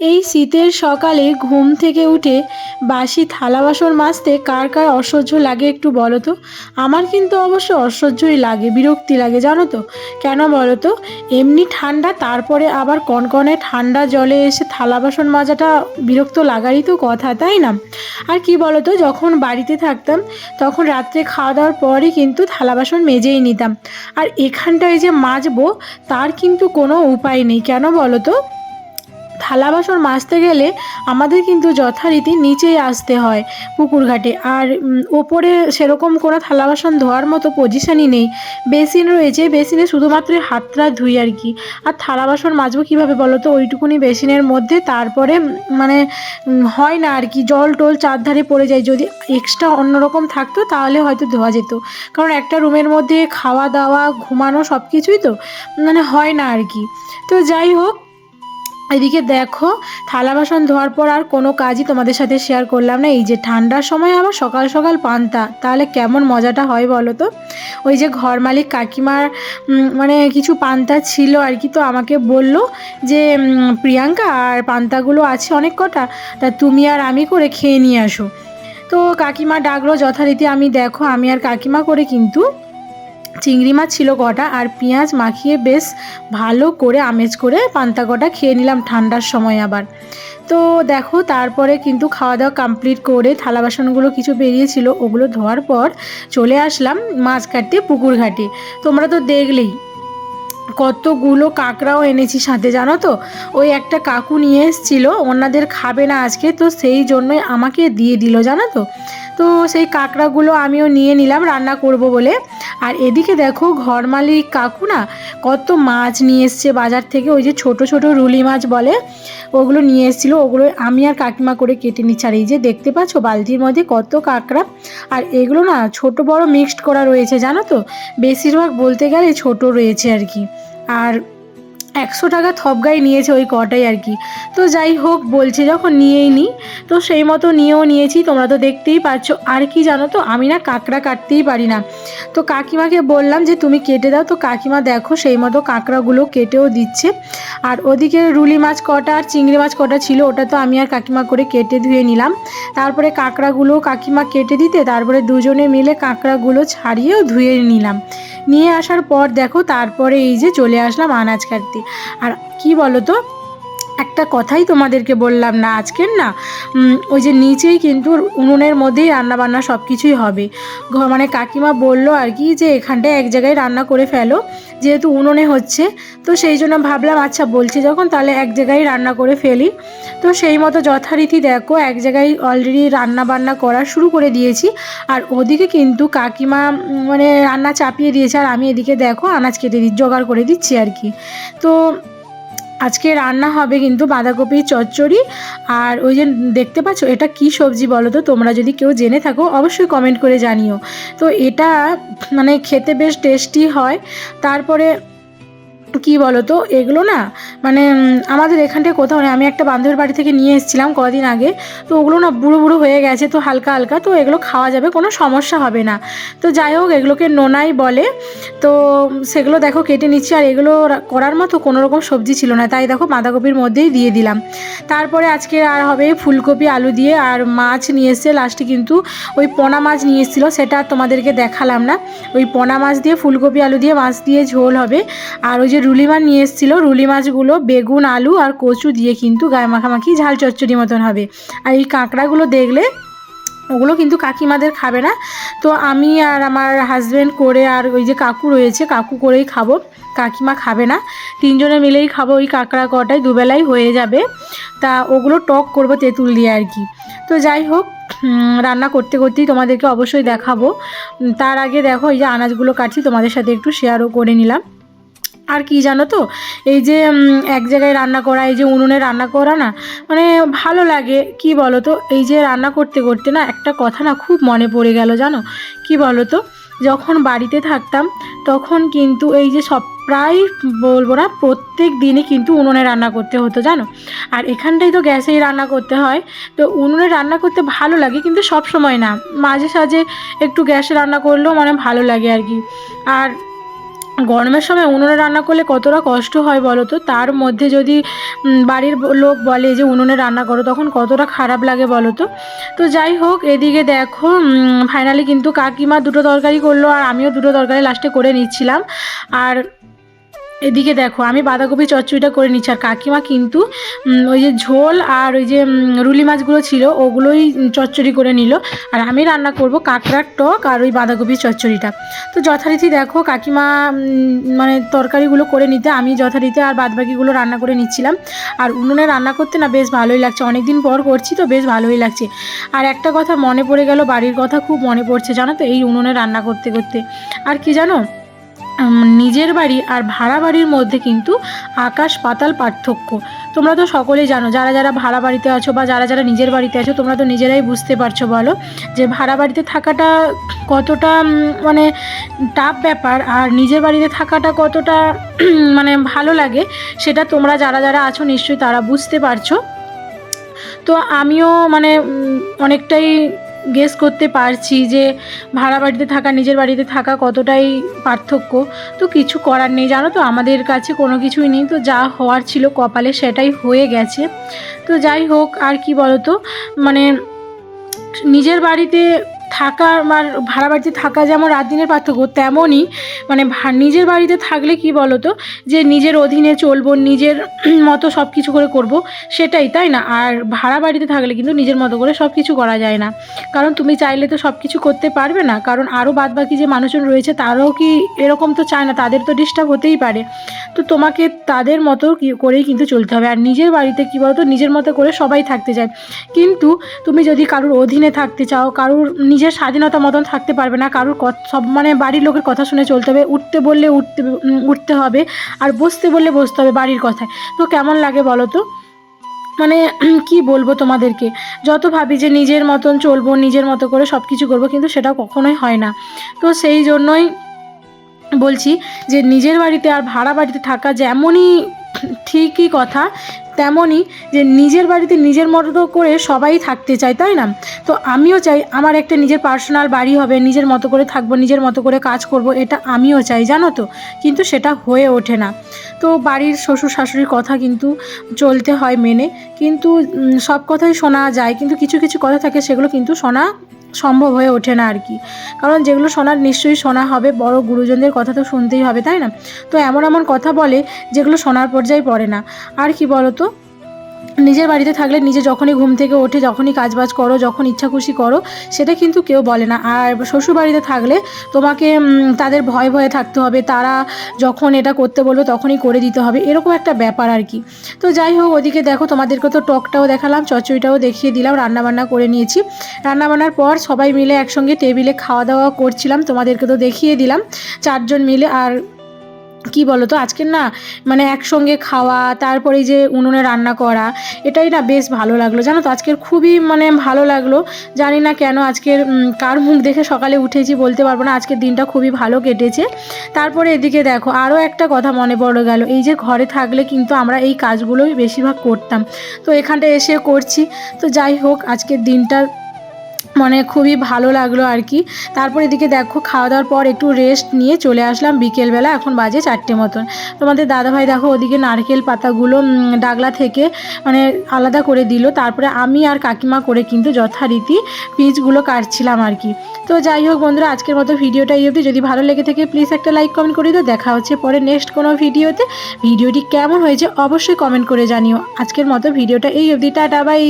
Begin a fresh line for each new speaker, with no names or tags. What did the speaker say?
এই শীতের সকালে ঘুম থেকে উঠে বাসি থালা বাসন মাজতে কার কার অসহ্য লাগে একটু বলো তো? আমার কিন্তু অবশ্য অসহ্যই লাগে, বিরক্তি লাগে, জানো তো? কেন বলো তো? এমনি ঠান্ডা, তারপরে আবার কনকনে ঠান্ডা জলে এসে থালা বাসন মাজাটা বিরক্ত লাগারই তো কথা, তাই না? আর কি বলো তো, যখন বাড়িতে থাকতাম, তখন রাত্রে খাওয়া দাওয়ার পরই কিন্তু থালা বাসন মেজেই নিতাম। আর এখানটায় যে মাজবো, তার কিন্তু কোনো উপায় নেই, কেন বলো তো? থালা বাসন মাজতে গেলে আমাদের কিন্তু যথারীতি নিচেই আসতে হয় পুকুর ঘাটে আর ওপরে সেরকম কোনো থালা বাসন ধোয়ার মতো পজিশানই নেই। বেসিন রয়েছে, বেসিনে শুধুমাত্র হাতটা ধুই আর কি। আর থালা বাসন মাজবো কীভাবে বলো তো? ওইটুকুনি বেসিনের মধ্যে তারপরে মানে হয় না আর কি। জল টল চারধারে পড়ে যায়। যদি এক্সট্রা অন্যরকম থাকতো তাহলে হয়তো ধোয়া যেত। কারণ একটা রুমের মধ্যে খাওয়া দাওয়া ঘুমানো সব কিছুই তো মানে হয় না আর কি। তো যাই হোক এদিকে দেখো, থালা বাসন ধোয়ার পর আর কোনো কাজই তোমাদের সাথে শেয়ার করলাম না। এই যে ঠান্ডার সময় আবার সকাল সকাল পান্তা, তাহলে কেমন মজাটা হয় বলো তো? ওই যে ঘর মালিক কাকিমার মানে কিছু পান্তা ছিল আর কি, তো আমাকে বলল যে প্রিয়াঙ্কা আর পান্তাগুলো আছে অনেক কটা, তা তুমি আর আমি করে খেয়ে নিয়ে আসো। তো কাকিমা ডাকলো, যথারীতি আমি দেখো, আমি আর কাকিমা করে কিন্তু চিংড়ি মাছ ছিল কটা আর পেঁয়াজ মাখিয়ে বেশ ভালো করে আমেজ করে পান্তা কটা খেয়ে নিলাম ঠান্ডার সময় আবার। তো দেখো তারপরে কিন্তু খাওয়া দাওয়া কমপ্লিট করে থালা বাসনগুলো কিছু বেরিয়েছিল, ওগুলো ধোয়ার পর চলে আসলাম মাছ কাটতে পুকুর ঘাটে। তোমরা তো দেখলেই কতগুলো কাঁকড়াও এনেছি সাথে, জানো তো? ওই একটা কাকু নিয়ে এসেছিল, ওনাদের খাবে না আজকে, তো সেই জন্যই আমাকে দিয়ে দিল, জানো তো? তো সেই কাঁকড়াগুলো আমিও নিয়ে নিলাম, রান্না করব বলে। আর এদিকে দেখো ঘর মালিক কাকু না, কত মাছ নিয়ে এসছে বাজার থেকে, ওই যে ছোট ছোট রুলি মাছ বলে, ওগুলো নিয়ে এসেছিল, ওগুলো আমি আর কাকিমা করে কেটে নিচ্ছি। আর এই যে দেখতে পাচ্ছ, বালতির মধ্যে কত কাঁকড়া, আর এগুলো না ছোট বড় মিক্সড করা রয়েছে, জানো তো? বেশিরভাগ বলতে গেলে ছোট রয়েছে আর কি। আর একশো টাকা থপগাই নিয়েছে ওই কটাই আর কি। তো যাই হোক, বলছে যখন নিয়েই নিই তো সেই মতো নিয়েও নিয়েছি, তোমরা তো দেখতেই পাচ্ছ আর কি জানো তো, আমি না কাঁকড়া কাটতেই পারি না। তো কাকিমাকে বললাম যে, তুমি কেটে দাও। তো কাকিমা দেখো, সেই মতো কাঁকড়াগুলো কেটেও দিচ্ছে। আর ওদিকে রুলি মাছ কটা আর চিংড়ি মাছ কটা ছিল, ওটা তো আমি আর কাকিমা করে কেটে ধুয়ে নিলাম। তারপরে কাঁকড়াগুলো কাকিমা কেটে দিতে, তারপরে দুজনে মিলে কাঁকড়াগুলো ছাড়িয়েও ধুয়ে নিলাম। নিয়ে আসার পর দেখো, তারপরে এই যে চলে আসলাম আনাজ কাটতে। আর কি বলো তো একটা কথাই তোমাদেরকে বললাম না আজকের না। ওই যে নিচেই কিন্তু উনুনের মধ্যেই রান্নাবান্না সব কিছুই হবে মানে কাকিমা বলল আর কি যে এখানটায় এক জায়গায় রান্না করে ফেলো, যেহেতু উনুনে হচ্ছে। তো সেই জন্য ভাবলাম আচ্ছা বলছি যখন তাহলে এক জায়গায় রান্না করে ফেলি। তো সেই মতো যথারীতি দেখো, এক জায়গায় অলরেডি রান্না বান্না করা শুরু করে দিয়েছি। আর ওদিকে কিন্তু কাকিমা মানে রান্না চাপিয়ে দিয়েছে। আর আমি এদিকে দেখো, আনাজ কেটে দি, জোগাড় করে দিচ্ছি আর কি। তো আজকে রান্না হবে কিন্তু বাঁধাকপি, চচ্চড়ি। আর ওই যে দেখতে পাচ্ছ, এটা কি সবজি বলো তো? তোমরা যদি কেউ জেনে থাকো, অবশ্যই কমেন্ট করে জানিও। তো এটা মানে খেতে বেশ টেস্টি হয়। তারপরে কি বলো তো এগুলো না মানে আমাদের এখানটায় কোথাও নেই। আমি একটা বান্ধবীর বাড়ি থেকে নিয়ে এসেছিলাম কদিন আগে। তো ওগুলো না বুড়ো বুড়ো হয়ে গেছে, তো হালকা হালকা। তো এগুলো খাওয়া যাবে, কোনো সমস্যা হবে না। তো যাই হোক, এগুলোকে নোনাই বলে। তো সেগুলো দেখো কেটে নিচ্ছি, আর এগুলো করার মতো কোনো রকম সবজি ছিল না। তাই দেখো বাঁধাকপির মধ্যেই দিয়ে দিলাম। তারপরে আজকে আর হবে ফুলকপি, আলু দিয়ে। আর মাছ নিয়ে এসছে, লাস্টে কিন্তু ওই পোনা মাছ নিয়ে এসেছিল, সেটা তোমাদেরকে দেখালাম না। ওই পোনা মাছ দিয়ে, ফুলকপি, আলু দিয়ে মাছ দিয়ে ঝোল হবে। আর ওই যে রুলি মাছ নিয়ে এসেছিল। রুলি মাছগুলো বেগুন, আলু আর কচু দিয়ে কিন্তু গায়ে মাখামাখি ঝাল চচ্চড়ি মতন হবে। আর এই কাঁকড়াগুলো দেখলে ওগুলো কিন্তু কাকিমাদের খাবে না। তো আমি আর আমার হাজব্যান্ড করে আর ওই যে কাকু রয়েছে, কাকু করেই খাব। কাকিমা খাবে না। তিনজনে মিলেই খাব ওই কাঁকড়া কটায়। দুবেলাই হয়ে যাবে। তা ওগুলো টক করব তেঁতুল দিয়ে আর কি। তো যাই হোক রান্না করতে করতেই তোমাদেরকে অবশ্যই দেখাবো। তার আগে দেখো, এই যে আনাজগুলো কাটছি, তোমাদের সাথে একটু শেয়ারও করে নিলাম। আর কি জানো তো? এই যে এক জায়গায় রান্না করা, এই যে উনুনে রান্না করা না মানে ভালো লাগে। কি বলো তো এই যে রান্না করতে করতে না একটা কথা না খুব মনে পড়ে গেল জানো? কি বলো তো যখন বাড়িতে থাকতাম, তখন কিন্তু এই যে সব প্রায় বলব না, প্রত্যেক দিনই কিন্তু উনুনে রান্না করতে হতো জানো? আর এখানটাই তো গ্যাসেই রান্না করতে হয়। তো উনুনে রান্না করতে ভালো লাগে, কিন্তু সব সময় না। মাঝে সাঝে একটু গ্যাসে রান্না করলেও মানে ভালো লাগে আর কি। আর গরমের সময় উনুনে রান্না করলে কতটা কষ্ট হয় বলো তো? তার মধ্যে যদি বাড়ির লোক বলে যে উনুনে রান্না করো, তখন কতটা খারাপ লাগে বলো তো? তো যাই হোক, এদিকে দেখো ফাইনালি কিন্তু কাকিমা দুটো তরকারি করল আর আমিও দুটো তরকারি লাস্টে করে নিচ্ছিলাম। আর এদিকে দেখো, আমি বাঁধাকপি চচ্চড়িটা করে নিচ্ছি। আর কাকিমা কিন্তু ওই যে ঝোল আর ওই যে রুলি মাছগুলো ছিল, ওগুলোই চচ্চড়ি করে নিল। আর আমি রান্না করব কাঁকড়ার টক আর ওই বাঁধাকপি চচ্চড়িটা। তো যথারীতি দেখো, কাকিমা মানে তরকারিগুলো করে নিতে, আমি যথারীতি আর বাদবাকিগুলো রান্না করে নিচ্ছিলাম। আর উনুনে রান্না করতে না বেশ ভালোই লাগছে। অনেক দিন পর করছি তো বেশ ভালোই লাগছে। আর একটা কথা মনে পড়ে গেল, বাড়ির কথা খুব মনে পড়ছে, জানো তো? এই উনুনে রান্না করতে করতে। আর কি জানো? নিজের বাড়ি আর ভাড়া বাড়ির মধ্যে কিন্তু আকাশ পাতাল পার্থক্য। তোমরা তো সকলেই জানো, যারা যারা ভাড়া বাড়িতে আছো বা যারা যারা নিজের বাড়িতে আছো, তোমরা তো নিজেরাই বুঝতে পারছ, বলো, যে ভাড়া বাড়িতে থাকাটা কতটা মানে টাফ ব্যাপার আর নিজের বাড়িতে থাকাটা কতটা মানে ভালো লাগে, সেটা তোমরা যারা যারা আছো নিশ্চয়ই তারা বুঝতে পারছ। তো আমিও মানে অনেকটাই গেস করতে পারছি যে ভাড়া বাড়িতে থাকা, নিজের বাড়িতে থাকা কতটাই পার্থক্য। তো কিছু করার নেই, জানো তো, আমাদের কাছে কোনো কিছুই নেই। তো যা হওয়ার ছিল কপালে সেটাই হয়ে গেছে। তো যাই হোক, আর কি বলতো? মানে নিজের বাড়িতে থাকা, আমার ভাড়া বাড়িতে থাকা যেমন রাত দিনের পার্থক্য, তেমনই মানে নিজের বাড়িতে থাকলে কি বলতো? যে নিজের অধীনে চলবো, নিজের মতো সব কিছু করে করব, সেটাই, তাই না? আর ভাড়া বাড়িতে থাকলে কিন্তু নিজের মতো করে সব কিছু করা যায় না। কারণ তুমি চাইলে তো সব কিছু করতে পারবে না। কারণ আরও বাদবাকি যে মানুষজন রয়েছে, তারাও কি এরকম তো চায় না? তাদের তো ডিস্টার্ব হতেই পারে। তো তোমাকে তাদের মতো করেই কিন্তু চলতে হবে। আর নিজের বাড়িতে কী বলতো? নিজের মতো করে সবাই থাকতে চায়। কিন্তু তুমি যদি কারোর অধীনে থাকতে চাও, কারোর নিজের স্বাধীনতা মতন থাকতে পারবে না, কারোর সব মানে বাড়ির লোকের কথা শুনে চলতে হবে, উঠতে বললে উঠতে উঠতে হবে আর বসতে বললে বসতে হবে বাড়ির কথায়। তো কেমন লাগে বলো তো? মানে কি বলব তোমাদেরকে? যত ভাবি যে নিজের মতন চলবো, নিজের মতো করে সব কিছু করব, কিন্তু সেটা কখনোই হয় না। তো সেই জন্যই বলছি যে নিজের বাড়িতে আর ভাড়া বাড়িতে থাকা যেমনই ঠিকই কথা, তেমনই যে নিজের বাড়িতে নিজের মতো করে সবাই থাকতে চায়, তাই না? তো আমিও চাই আমার একটা নিজের পার্সোনাল বাড়ি হবে, নিজের মতো করে থাকব, নিজের মতো করে কাজ করব, এটা আমিও চাই, জানো তো? কিন্তু সেটা হয়ে ওঠে না। তো বাড়ির শ্বশুর শাশুড়ির কথা কিন্তু চলতে হয় মেনে, কিন্তু সব কথাই শোনা যায়, কিন্তু কিছু কিছু কথা থাকে সেগুলো কিন্তু শোনা সম্ভব হয়ে ওঠে না আর কি। কারণ যেগুলো শোনার নিশ্চয়ই শোনা হবে, বড় গুরুজনদের কথা তো শুনতেই হবে, তাই না? তো এমন এমন কথা বলে যেগুলো শোনার পর্যায়ে পড়ে না। আর কি বলো তো নিজের বাড়িতে থাকলে নিজে যখনই ঘুম থেকে ওঠে, যখনই কাজবাজ করো, যখন ইচ্ছা খুশি করো, সেটা কিন্তু কেউ বলে না। আর শ্বশুর বাড়িতে থাকলে তোমাকে তাদের ভয় ভয়ে থাকতে হবে। তারা যখন এটা করতে বলবে তখনই করে দিতে হবে। এরকম একটা ব্যাপার আর কি। তো যাই হোক, ওদিকে দেখো তোমাদেরকে তো টকটাও দেখালাম, চচ্চড়িটাও দেখিয়ে দিলাম, রান্নাবান্না করে নিয়েছি। রান্নাবান্নার পর সবাই মিলে একসঙ্গে টেবিলে খাওয়া দাওয়া করছিলাম, তোমাদেরকে তো দেখিয়ে দিলাম। চারজন মিলে আর কি বলো তো আজকের না মানে একসঙ্গে খাওয়া, তারপরে যে উনুনে রান্না করা, এটাই না বেশ ভালো লাগল। জানো তো, আজকের খুবই মানে ভালো লাগল। জানি না কেন আজকের কার মুখ দেখে সকালে উঠেছি বলতে পারব না। আজকের দিনটা খুবই ভালো কেটেছে। তারপরে এদিকে দেখো আরও একটা কথা মনে পড়ে গেল। এই যে ঘরে থাকলে কিন্তু আমরা এই কাজগুলোই বেশিরভাগ করতাম। তো এখানটা এসে করছি। তো যাই হোক, আজকের দিনটা মানে খুবই ভালো লাগল আর কি। তারপর এদিকে দেখো খাওয়া দাওয়ার পর একটু রেস্ট নিয়ে চলে আসলাম বিকেলবেলা, এখন বাজে চারটে মতন। তোমাদের দাদাভাই দেখো, ওদিকে নারকেল পাতাগুলো ডাগলা থেকে মানে আলাদা করে দিল। তারপরে আমি আর কাকিমা করে কিন্তু যথারীতি পিচগুলো কাটছিলাম আর কি। তো যাই হোক বন্ধুরা, আজকের মতো ভিডিওটা এই অবধি। যদি ভালো লেগে থাকে প্লিজ একটা লাইক কমেন্ট করে দিও। দেখা হচ্ছে পরে নেক্সট কোনো ভিডিওতে। ভিডিওটি কেমন হয়েছে, অবশ্যই কমেন্ট করে জানিও। আজকের মতো ভিডিওটা এই অবধি। Tata bye